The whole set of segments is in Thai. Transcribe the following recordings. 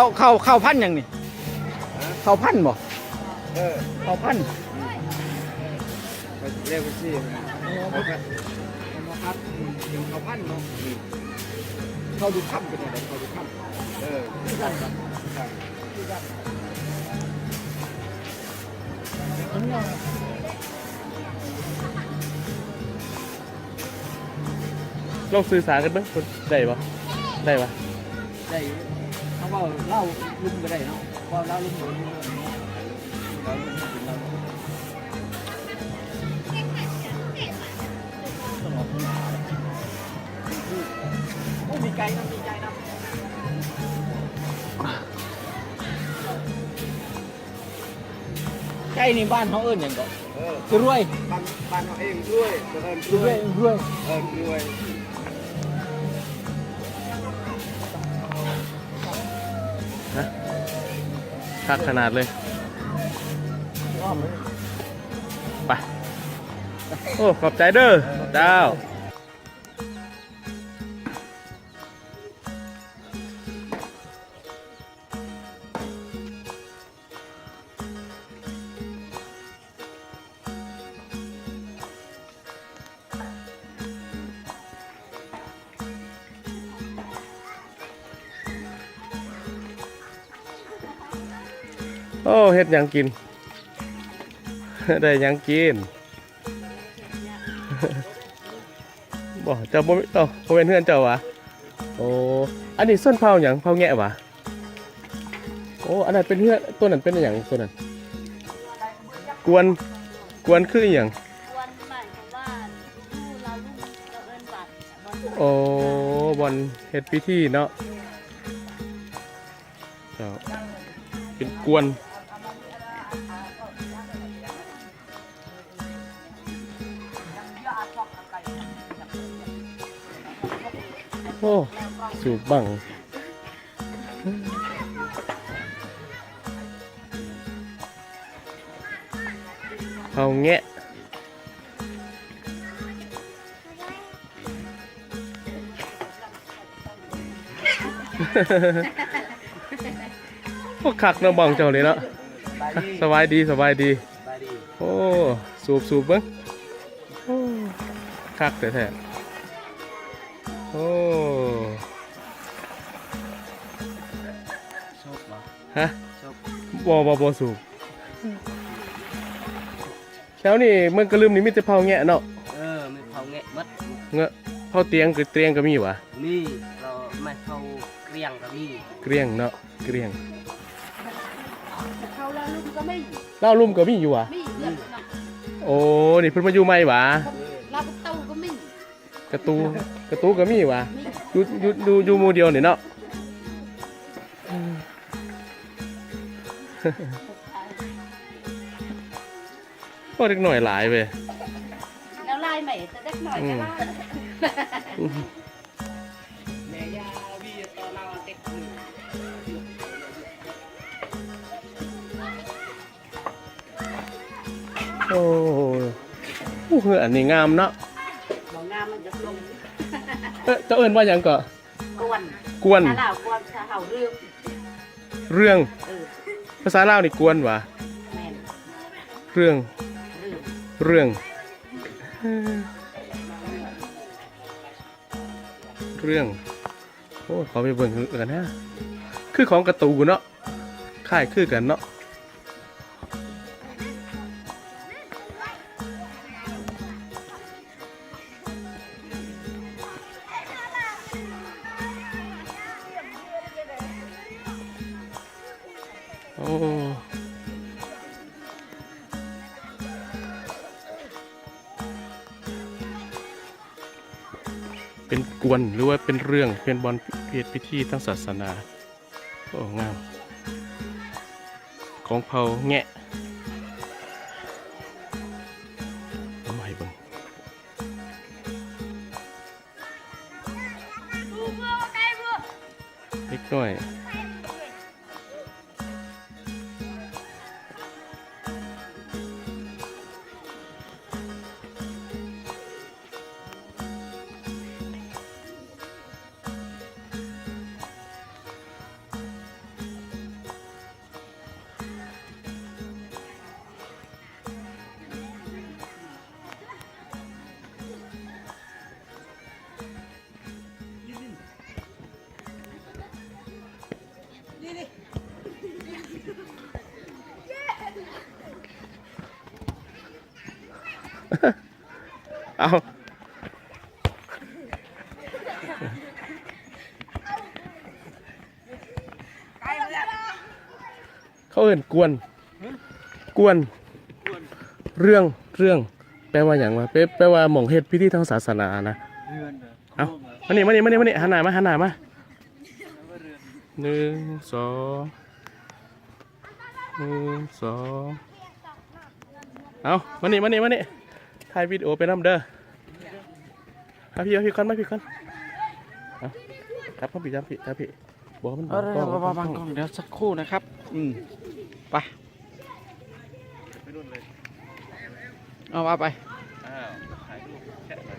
เขาเขาเขาพันธุ์หยังนี่เขาพันธุ์บ่เออเขาพันธุ์ไปเรียกไปสิเขาพัดเขาพันธุ์เขาพันธุ์เนาะเขาดูค่ำเป็นอะไรเขาดูค่ำเออที่กันครับครับลองสื่อสารกันเบ้างได้ปะได้ปะได้เขา ว่าเล่าลุ่มก็ได้เนาะว่าเล่าลุ่มก็ได้เราลุ่มเป็นเราต้องออกมาโอ้มีไก่นะมีไก่นะไก่นี่บ้านเขาเอิ้นหยังก็เออคือรวยบ้านบ้านเราเองด้วยเจริญรวยรวยเออด้วย คักขนาดเลยไปโอ้ขอบใจเด้อเจ้า โอ้เฮ็ดหยังกิน ได้หยังกินบ่เจ้าบ่เอ้าบ่เป็นเพื่อนเจ้าวะโอ้อันนี้ส้นเผาหยังเผาแงะวะโอ้อันนั้นเป็นเพื่อนตัวนั้นเป็นหยังตัวนั้นกวนกวนคืออหยังวันหมายความว่าผู้เราลูกเราเอินบัตรบอลโอ้บอลเฮ็ดพิธีเนาะเจ้าเป็นกวน สูบบังเอาแงะพวกคักนาะบังเจ้าเลยเนาะสบายดีสบายดี โอ้ สูบสูบเบิ้งโอ้คักแต่แท้ บบ่บ่บ่สูบแถวนี้เมืองกระลืมนี่มีแต่เผาแงะเนาะเออไม่เผาแงะมัดเงอะเผาเตียงคือเตียงก็มีวะนี่เราไม่เผาเกลียงก็มีเกลี้ยงเนาะเกลี้ยงเขาแล้วลูกก็ไม่เหล้าลุ่มก็มีอยู่วะไม่เลือกนะโอ้นี่เพิ่นมาอยู่ใหม่หวะเราก็เต้าก็ไม่กระตูกระตูก็มีวะอยู่อยู่อยู่อยู่หมู่เดียวนี่เนาะ ก็เล็กหน่อยหลายเว้ยแล้วลายใหม่จะเล็กหน่อยก็ลายแม่ยาวีตอนเราเต็กหนึ่งโอ้โหอันนี้งามเนาะบองงามมันจะลงเอ้ยเจ้าเอิญว่าหยังก็กวนกวนถ้าเรากวนถ้าเห่าเรื่อง เรื่องเออ ภาษาลาวนี่กวนวะแม่นเรื่องเรื่องเรื่อง เรื่อง โอ้ขอไปเบิ่งกันนะ คือของการะตูนเนาะค่ายคือกันเนาะ วน หรือว่าเป็นเรื่องเป็นบอลเพศพิธีทั้งศาสนาโอ้งาม ของเผาแงะ เอาเขาเอินกวน กวน เรื่อง เรื่อง แปลว่าอย่างวะแปลแปลว่าหม่องเฮ็ดพิธีทางศาสนานะเอนเหรอเอามานี่มานี่มานี่มานี่หันหน้ามาหันหน้ามาหนึ่งสองหนึ่งสองเอามานี่มานี่มานี่ ถ่ายวิดีโอไปน้ำเด้อเอาพี่เอาพี่คอนมาพี่คอนเอาครับพ่อพี่ครับพี่ครับพี่บอกมันเออเดี๋ยวๆบางๆก่อนเดี๋ยวสักครู่นะครับ อืมไปไปนู่นเลยเอาว่าไปอ้าวถ่ายรูปแค่ไหน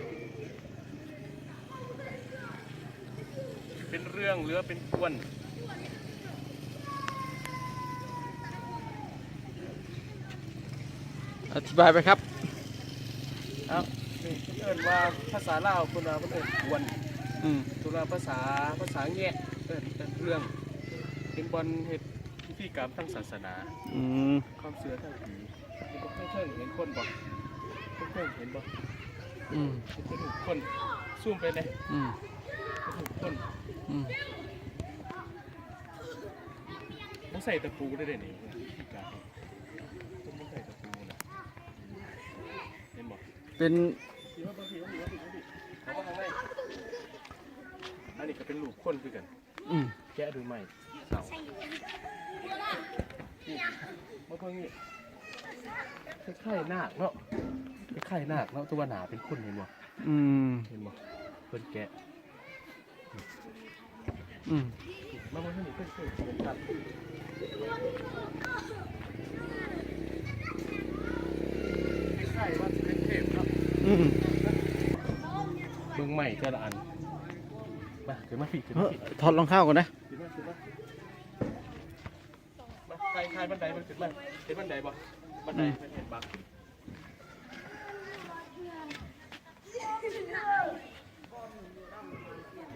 เป็นเรื่องหรือเป็นกวนอธิบายไปครับ เอานี่เพิ่นเอิ้นว่าภาษาลาวเพิ่นว่าเพิ่นเอิ้นกวนอืมตัวาภาษาภาษาแง่เอิ้นเป็นเรื่องเป็นบอลเฮ็ดพิธีกรรมทางศาสนา อืมความเชื่อทางผีเพิ่นเพิ่นเห็นคนบ่เพิ่นเพิ่นเห็นบ่อืมเพิ่นเห็นคนซูมไปเลยอืมเพิ่นเห็นคนอืม บ่ใส่ตะปูได้เด้นี่พิธีการต้องบ่ใส่ตะปูนะเห็นบ่ เป็นพี่ว่าบ่พี่ว่าพี่ว่าพี่ว่าพี่เอามาทางไหนอันนี้ก็เป็นรูปคนคือกัน อืมแกะดูใหม่เสานี่มาเพิ่งนี่คล้ายๆนาคเนาะคล้ายๆนาคเนาะตัวหนาเป็นคนเห็นบ่อืมเห็นบ่เพิ่นแกะอืมมาเพิ่งนี่เพิ่นเพิ่นเพิ่นตัดคล้ายๆว่าสิ เป็นเทพเนาะอืมเบิ่งใหม่แต่ละอันมาขึ้นมาผิดขึ้นเฮ้มายผิดถอดรองเท้าก่อนนะขึ้นมาขึ้นมามาใครใครบันไดมันขึ้นมาเห็นบันไดบ่บันไดมันเห็นบัก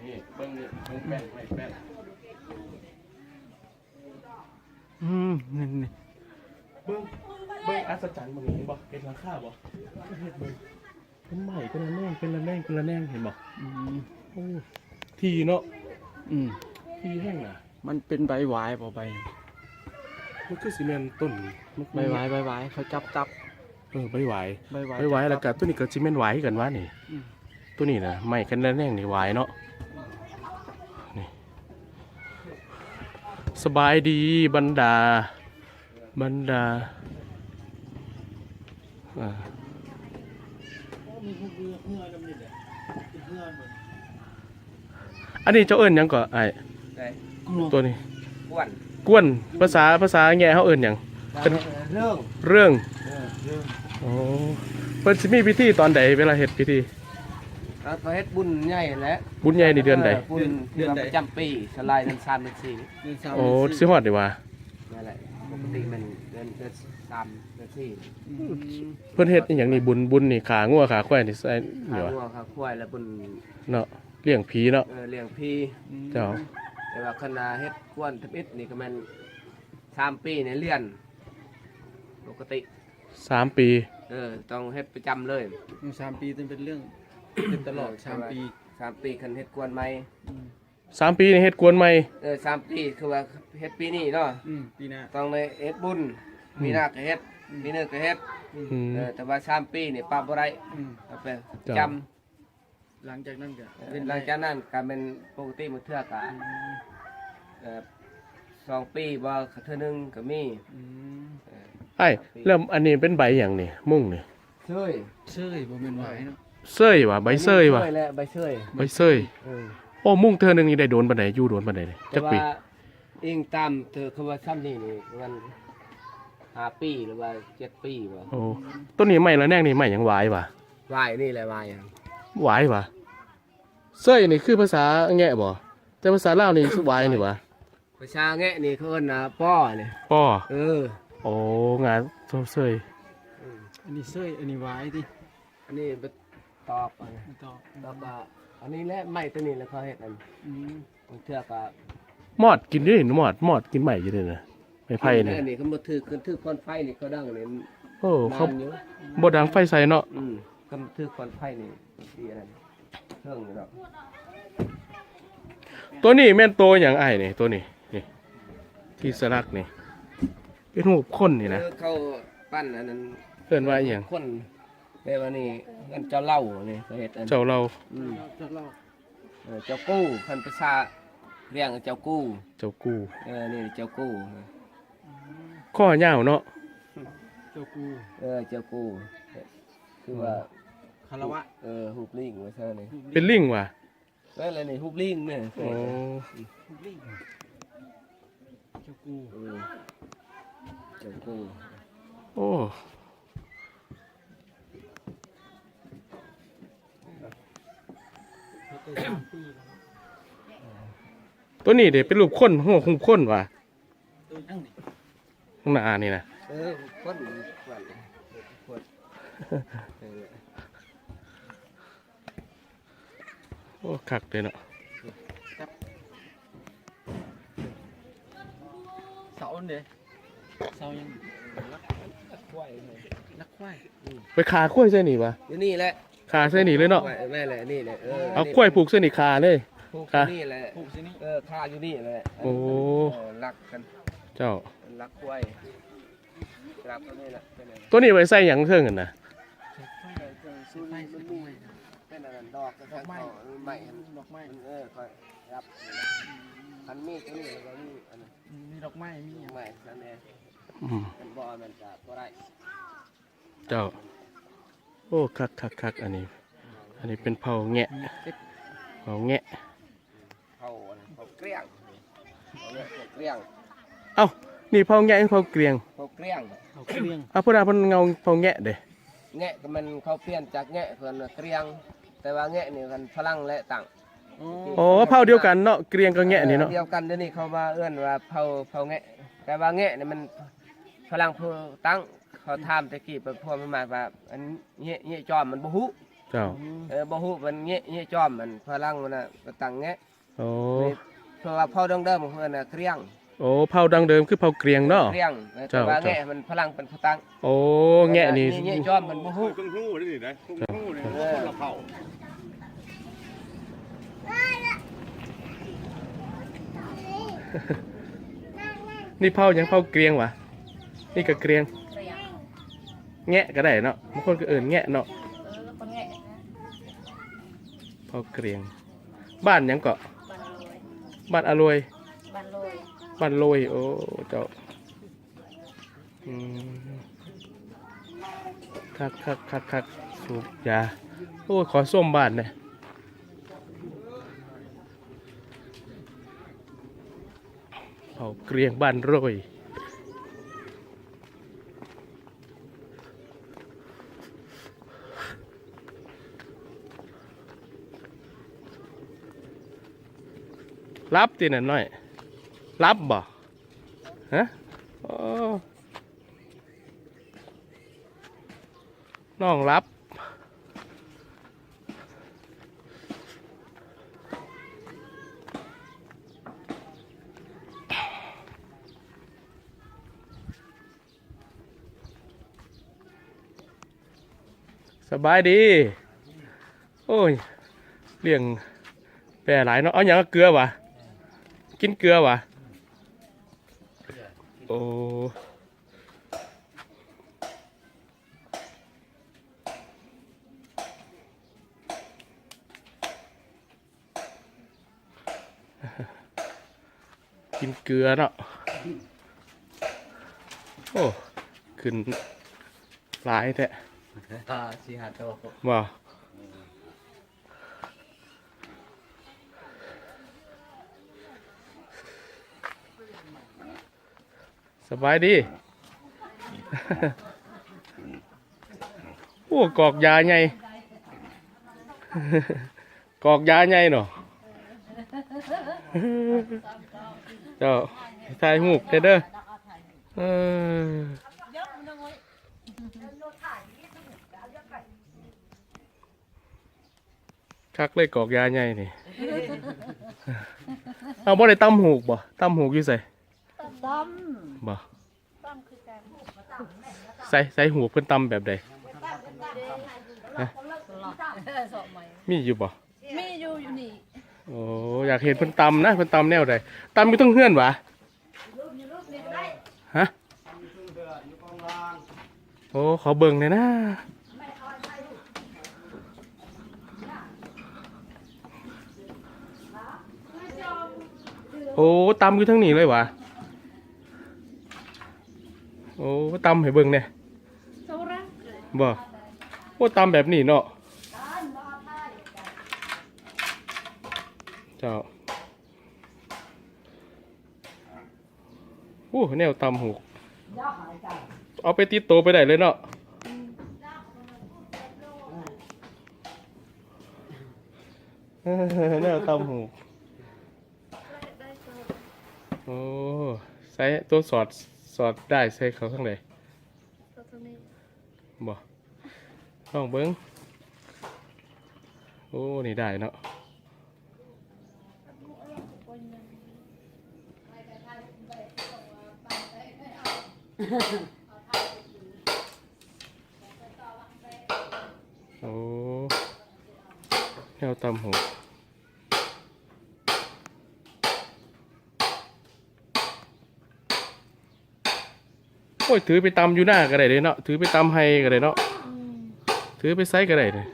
นี่เบิ้งนี่เบิ้งแป้นไม่แป้นอืมนี่นี่เบิ้งเบิ้งอัศจรรย์มึงเห็นบ่เห็นราคาบ่เห็นเบิ้ง เป็นใหม่เป็นละแนงเป็นละแนงเป็นละแนงเห็นบ่อืมโอ้ทีเนาะอืมทีแห้งน่ะ มันเป็นใบหวายเปล่าใบมันคือซีเมนต์ต้นมันใบหวายใบหวายเขาจับจับเออใบหวายใบหวายใบหวายแล้วก็ตัวนี้ก็ซีเมนต์หวายคือกันวะนี่อืมตัวนี้นะไม่กันละแนงนี่หวายเนาะนี่สบายดีบรรดาบรรดาอ่า อันนี้เจ้าเอิญยังก่อไอ้ได้ตัวนี้อ้วนกวนภาษาภาษาแง่เขาเอิญยังเป็นเรื่องเรื่องเออเรื่องโอ้เพิ่นสิมีพิธีตอนใดเวลาเฮ็ดพิธีแล้วก็เฮ็ดบุญใหญ่แหล้วบุญใหญ่ในเดือนใดบุญที่ว่าประจำปีสลายเดือนสามเดือนสี่โอ้สิฮอดดีว่านั่นแหละปกติมันเดือนเดือนสาม เดือนสี่เพิ่นเฮ็ดอหย่างนี้บุญบุญนี่ขางัวขาควายนี่ใส่ขานี่วะวัวขาควายแล้วบุญเนาะเลี้ยงผีเนาะเออเลี้ยงพี่เจ้าแต่ว่าคณะเฮ็ดกวนทับอิดนี่ก็แมันสามปีในยเลื่อน ปกติ สามปีเออ ต้องเฮ็ดประจำเลยสามปีเป็นเรื่อง เป็นตลอดสามปีสามปีคันเฮ็ดกวนใหม่สามปีนี่เฮ็ดกวนใหม่เออสามปีคือว่าเฮ็ดปีนี้เนาะ อืมปีหน้าต้องเลยเฮ็ดบุญ มีหน้าก็เฮ็ด มีเนื้อก็เฮ็ดอืม เออแต่ว่าสามปีนี่ปรับบ่ได้อืมเอาไปจ้ะจหลังจากนั้นก็ำเออหลังจากนั้นก็เป็นปกติมื้อเทื่อก็เอ่อสองปีบ่เทื่อหนึงก็มีอืมเออไอ้เริ่มอันนี้เป็นใบหยังนี่มุ่งนี่เชยเชื่อยบ่เป็นหวายเนาะเซยว่ะใบเซยว่ะเชยและใบเชยใบเซยเออโอ้มุ่งเธอหนึงนี่ได้โดนปานใดอยู่โดนปานใดนี่แต่จักปีว่าอิงตามเธอคือว่าซ้ำนี่นี่มัน ห้าปีหรือว่าเจ็ดปีบ่โอ้ต้นนี้ใหม่ละแนงนี่ใหม่หยังหวายว่ะวายนี่แหละวายอะหวายว่ะเซยนี่คือภาษาแง่บ่แต่ภาษาลาวนี่คือหวายนี่ว่ะประชาแงะนี่เขาเอิ้นนะป้อนี่ป้อเออ โอ้งานเซยอันนี้เชื่อยอันนี้หวายดิอันนี้ไปตอกอันนี้ไม่ต่อตอกก็อันนี้แหละไม้ตัวนี้แหล้วเขาเฮ็ดอันอืมบางเทื่อก็มอดกินได้หมอดมอดกินใหม่อยู่เลยนะ ไม่ไผ่เนี่ยอันนี้เขาบ่ถือขึ้นถือพ่นไฟนี่เขาดังนี่โอ้เขานานอยู่บ่ดังไฟใส่เนาะอืมกำถือควันไฟนี่ดีอะไรเครื่องนี่ดอกตัวนี้แม่นตัวหยังไอ้นี่ตัวนี้นี่ ที่สลักนี่เป็นหูปคนนี่นะเออเขาปั้นอันนั้นเพิ่นว่าอหยังคนแปลว่านี่อันเจ้าเล่านี่เขาเฮ็ดอันเจ้าเราอืมจะเล่าเออเจ้ากู้คันภาษาเรียกเจ้ากู้ เจ้ากู เออ นี่เจ้ากู้ ข้อยาวเนาะเจ้ากูเออเจ้ากู้คือว่าคารวะเออฮูบลิงว่าซั่นนี่เป็นลิงว่ะนั่นแหละนี่ฮูบลิงเนี่ยโอ้ลิงเจ้ากูเออเจ้ากู้โอ้ตัวนี้เด็เป็นรูปคนหัวคุมคนว่ะตัวนั่งนี่ ข้างหน้านี่นะเออคนวันคนเออโอ้คักเลยเนาะเสาเด้เสายังนักควายเลยนักควายไปขาข้วยเส้นนี่วะอยู่นี่แหละขาเส้นนี่เลยเนาะควายแม่แหละนี่แหละเออเอาข้วยผูกเส้นนี่ขาเลยผูกค่ะนี่แหละผูกสินี่เออคาอยู่นี่แหละโอ้เออรักกัน เจ้า รักควายรักตัวนี้แหละเป็นไงตัวนี้ไว้ใส่หยังเครื่องกันนะซื้อไฟซื้อไฟเป็นอะไรดอกกระทงไม้ไม้ดอกไม้เออค่อยรับคันมีดตัวนี้แล้วก็มีอันนั้นมีดอกไม้มีอย่างไม้นั่นเองอืมมันบ่มันจะบ่ได้เจ้า โอ้คักคักคักอันนี้ อันนี้เป็นเผาแงะเผาแงะเขาอะไรเขาเกลี้ยงเขาเนี่ยเขาเกลี้ยงเอ้า นี่เผาแงะเผาเกลียงเขาเกลี้ยงเขาเครื่องเอาพวกเราเพิ่นเงาเผาแงะเด้แงะก็มันเขาเปลี่ยนจากแงะเพิ่นว่าเกลี้ยง แต่ว่าแงะนี่กันฝรั่งและต่างโอ้เผาเดียวกันเนาะเกลียงกับแงะนี่เนาะเดียวกันเดี๋ยวนี้เขามาเอื้อนว่าเผาเผาแงะ แต่ว่าแงะนี่มันฝรั่งผู้ตั้งเขาถามตะกี้เพิ่นพวกมันมาว่า อันเงี้ยเงี้ยจอมมันบ่ฮู้เจ้าเออบ่ฮู้มันเงี้ยเงี้ยจอมมันฝรั่งมันน่ะก็ตั้งแงะโอ้นี่เพราะว่าเผาดังเดิมของเพิ่นน่ะเกลี้ยง โอ้เผาดังเดิมคือเผาเกลียงเนาะเกลี้ยงแต่เจ้าว่าเจ้าแงะมันฝรั่งเป็นผู้ตั้งโอ้แงะนี่เงี้ยจอมมันบ่ฮู้เพิ่งรู้นี่นะเพิ่งรู้นี่เออคนละเผ่านี่เผาหยังเผาเกลียงวะนี่ก็เกลียงแงะก็ได้เนาะบางคนก็เอิ้นแงะเนาะเออคนแง่นะเผาเกลียง บ้านหยังเกาะบันโรยบ้านอรวย บ้านโรยโอ้เจ้าคักคักคักคักสูบยาโอ้ขอส้มบ้านเนี่ยเผาเกลียงบ้านโรยรับตีนั่นหน่อย รับบ่ฮะน้องรับสบายดี โอ้ยเลี้ยงแปรหลายเนาะ เอาอย่างเกลือวะ กินเกลือวะ กินเกลือเนาะโอ้ขึ้นหลายแท้อ่าสิหาโตว่าสบายดี โอ้กอกยาใหญ่กอกยาใหญ่เนาะ เจ้าทายหูกเด้อเด้อเออคักเลยกอกยาใหญ่นี่ เอาบ่ได้ตำหูกบ่ตำหูกอยู่ใส่ต้มบ่ต้มคือกันใส่ใส่หูเพิ่นตำแบบใดฮะมีอยู่บ่มีอยู่อยู่นี่ โอ้อยากเห็นเพิ่นตำนะเพิ่นตำแนวใดตำอยู่ต้องเฮือนหวะฮะโอ้ขอเบิ่งหน่อยนะโอ้ตำอยู่ทั้งนี้เลยวะโอ้ตำให้เบิ่งเนี่ยโซระบ่โอ้ตำแบบนี้เนาะ เจ้าโอ้แนวตำหูเอาไปติดโตไปได้เลยเนาะเออแนวตำหูโอ้ใส่ตัวสอดสอดได้ใส่เขาข้างในตัวตรงนี้บ่ลองเบิ้งโอ้ นี่ได้เนาะ โอ้แนวตำหูโอ้ยถือไปตำอยู่หน้าก็ได้เลยเนาะถือไปตำให้ก็ได้เนาะอืมถือไปไซส์ก็ได้เลย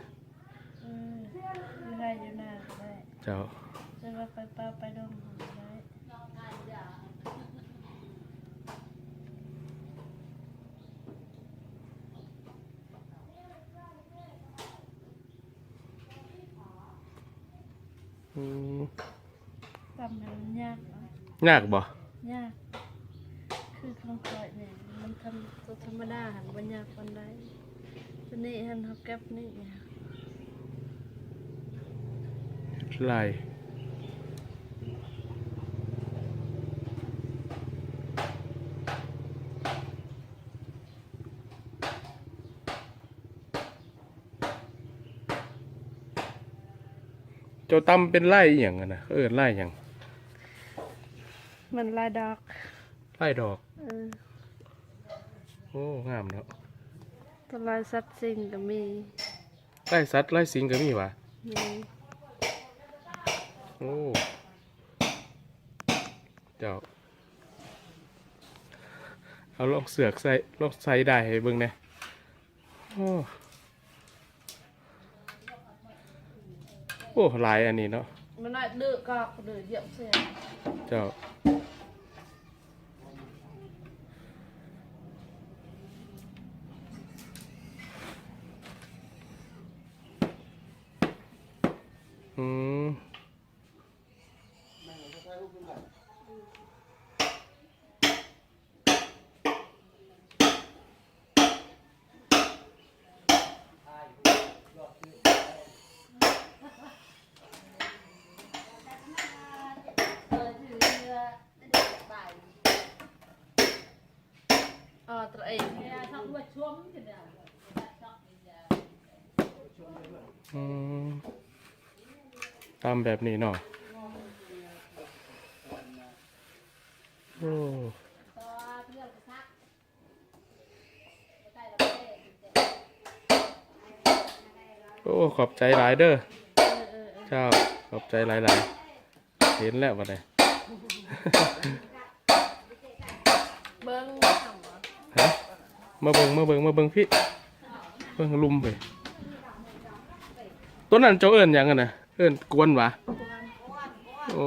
อืมอยู่ได้อยู่หน้าก็ได้เจ้าจะว่าไปป้าไปดมหอมได้ อืมทำมันยากเนาะยากบ่ยาก คือคำปล่อยเนี่ยมันทำตัวธรรมดาหันบรรยากคนได้ตัวนี้หันเขาแก็บนี่เนี่ย ลาย จ้าตำเป็นไล่อหย่างอะนะเขาเอินไล่อหย่างมันลายดอกไล่ดอก เออโอ้งามเนาะตัวลายสัตว์สิ่งก็มีไล่สัตว์ไล่สิงก็มีวะมีโอ้เจ้าเอาลองเสือกใส่ลองใส่ได้ให้เบิ่งแหน่โอ้โอ้ หลายอันนี้เนาะมันน่าดื้อก็ดื้อเยี่ยมเสียเจ้า อ๋อตัวเองอืมตามแบบนี้เนาะโอ้โอ้ขอบใจหลายเด้อเจ้าขอบใจหลายๆ เห็นแล้ววันนี้ เบิ้งทำวะ ฮะ มาเบิงมาเบิงมาเบิงพี่เบิงลุมไปต้นนั้นเจ้าเอิญยังกันนะเอิญกวนวะโอ้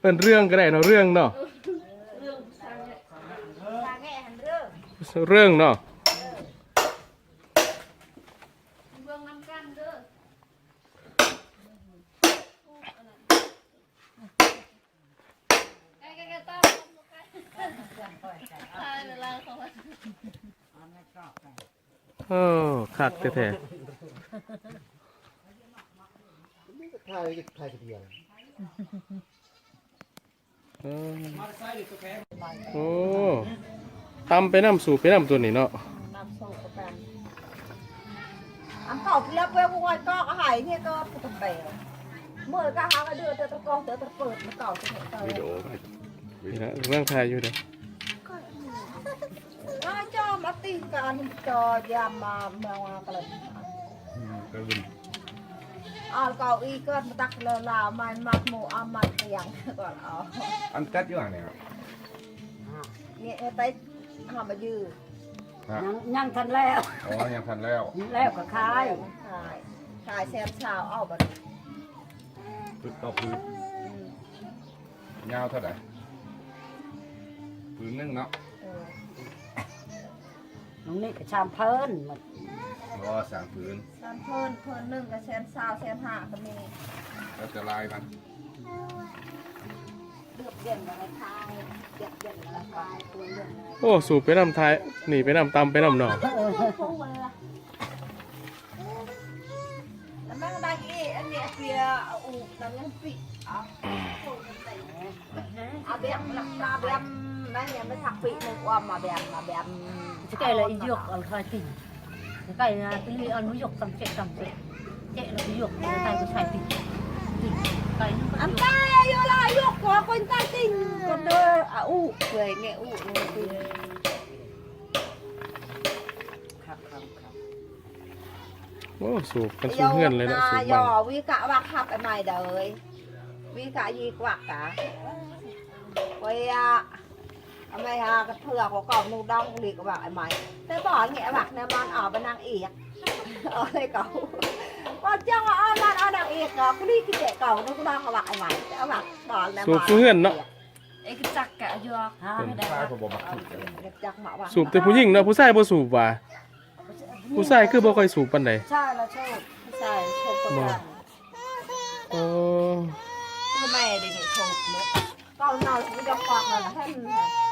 เอิญเรื่องก็ได้เนาะเรื่องเนาะเรื่องเนาะ เบิ้งน้ำกันเด้อใกล้ๆๆต้องตายเวลาเขาว่า โอ้คัก แท้ถ่ายถ่ายทีเดียวๆเออโอ้ตำไปน้ำสูบไปน้ำตัวนี้เนาะ ăn cỏ kia quê của ngoài co có hải nghe co của tập bè mời ca hàng đưa tới tập con tới tập phượt nó cỏ cho mẹ tao วิดีโอไปนี่นะเรื่องไทยอยู่เด้อมาจอมาตีกันจอยามมาเมืองมากันเลยกระวินเอาเก้าอี้ก็มาตักเลลามันมักหมูเอามันเตียงก่อนเอาอันตัดอยู่อะเนี่ยเนี่ยไปหามายืดยังยังทันแล้ว อ๋อยังทันแล้วแล้วก็คายขายขายแซมชาวเอาบัดพื้นต่อพื้นยาวเท่าไหร่พื้นหนึงเนาะ น้องนี่ก็ชามเพิ่นหมดรอสามพื้นแซมเพิ่นเพิ่นหนึ่งกับแซมชาวแซมห้าก็มีแล้วจะลายมันเลือกเย็นอะไรทายเย็นเย็นอะไรทายตัวเย็นอะไรโอ้สูบไปน้ำท้ายหนีไปน้ำตำไปน้ำหนองแล้วแม่ก็ได้อีอันเนี้ยเสียอูน้ำยังปิเอาเอาแบมหลักตาแบมแม่เนี่ยไม่ถักปีหนึ่งว่ามาแบมมาแบมจะไก่ละอีหยกเอาคายติ่งจะไก่นะตีลีอันมุยกตำเจ๊ตำเจ๊เจ๊ละอีหย กจะไก่ก็ใช้ติ่งติ่งไก่นี่ก็อันหยกตายอยู่ละยกหัวคนตายจริงก็เด้ออะอู้เลยเนี่ยอู้เลยครับครับครับโอ้สูบกันสูบเพื่อนเลยนะสูบยบัองวิกะวักขับไอ้ใหม่เดยวิกะยีกวักกะไว้อะ ไมฮะกระเทือกหัวกรอบนูดองหลีกวักไอ้ใหม่แต่บอกเงี้ยวักเนี่ยมันออกเป็นนางเอกเอาเลยเก่าว่าเจ้าเอามันเอานางเอกเก่ากูนี่คือเด็กเก่านูดองวักไอ้ใหม่เอาวักตอนแล้วสูบเพื่อนเนาะเอกจักกะยอกฮะไม่ได้ลายว่าผมบอกมาถูกเลยเด็กจักหมาวักสูบแต่ผู้หญิงเนาะผู้ชายบ่สูบว่ะผู้ชายคือบ่ค่อยสูบปานใดใช่แล้วชอบใช่ชอบคนนั้นโอ้ทำไมเด็กชอบเนาะก็นอนกูจะฟังนะท่านมาให้อะใครเจ๊งอะอ๋อแล้วเจ๊อ๋อก็ไอ้เป็นฟักอะไรอย่าเหมือนไอ้ตรีมนั่นใกล้ไม่ถึงไกลดังว่าพอแล้วเจ๊ก็ไอ้อันก็ไอ้ตรีมนั่นอ๋ออย่าเหมือนไอ้ฟักอะ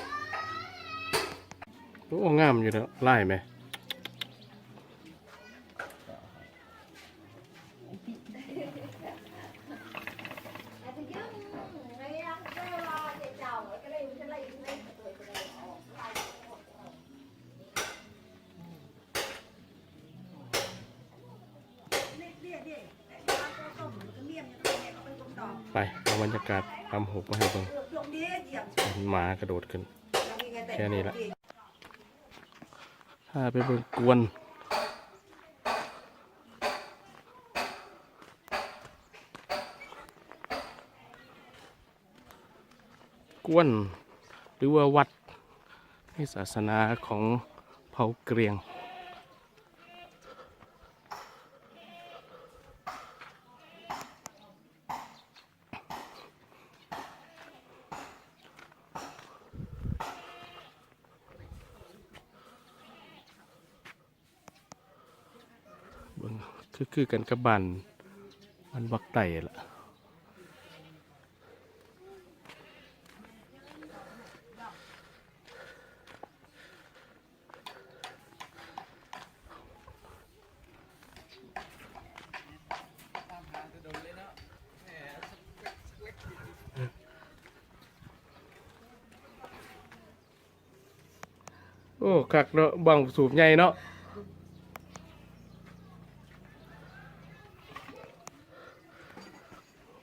โอ้งามอยู่แล้วไล่ไหมไปเอาบรรยากาศทำหกมาให้เบิ่งหมากระโดดขึ้น แค่นี้ละ พาไปเบิ่งกวนกวน หรือว่าวัดในศาสนาของเผ่าเกรียง เบิ่ง คือคือกันกับบันมันบักไต่ละโอ้คักเนาะบังสูบใหญ่เนาะ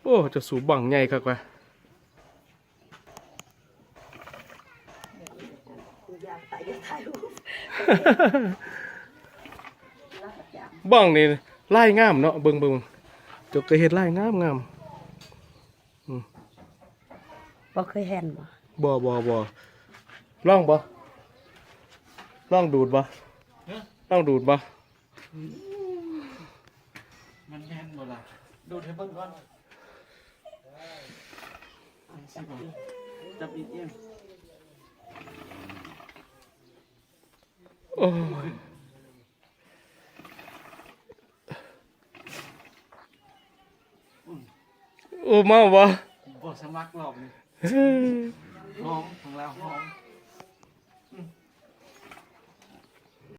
โอ้ จะสูบบังใหญ่ครับว่ะบังนี่ไล่งามเนาะเบิ่งเบิ่งเจะเคยเห็นไล่งามงามบ่เคยเห็นบ่บ่บ่บ่ลองบ่ล่องดูดบ่ล่องดูดบ่มันแม่นบ่ล่ะดูดให้เบิ่งก่อน สิบ่จับอีกเอียงโอ้ยโอ้เมาบ่บ่สมัครรอบนี้หอมของเราหอม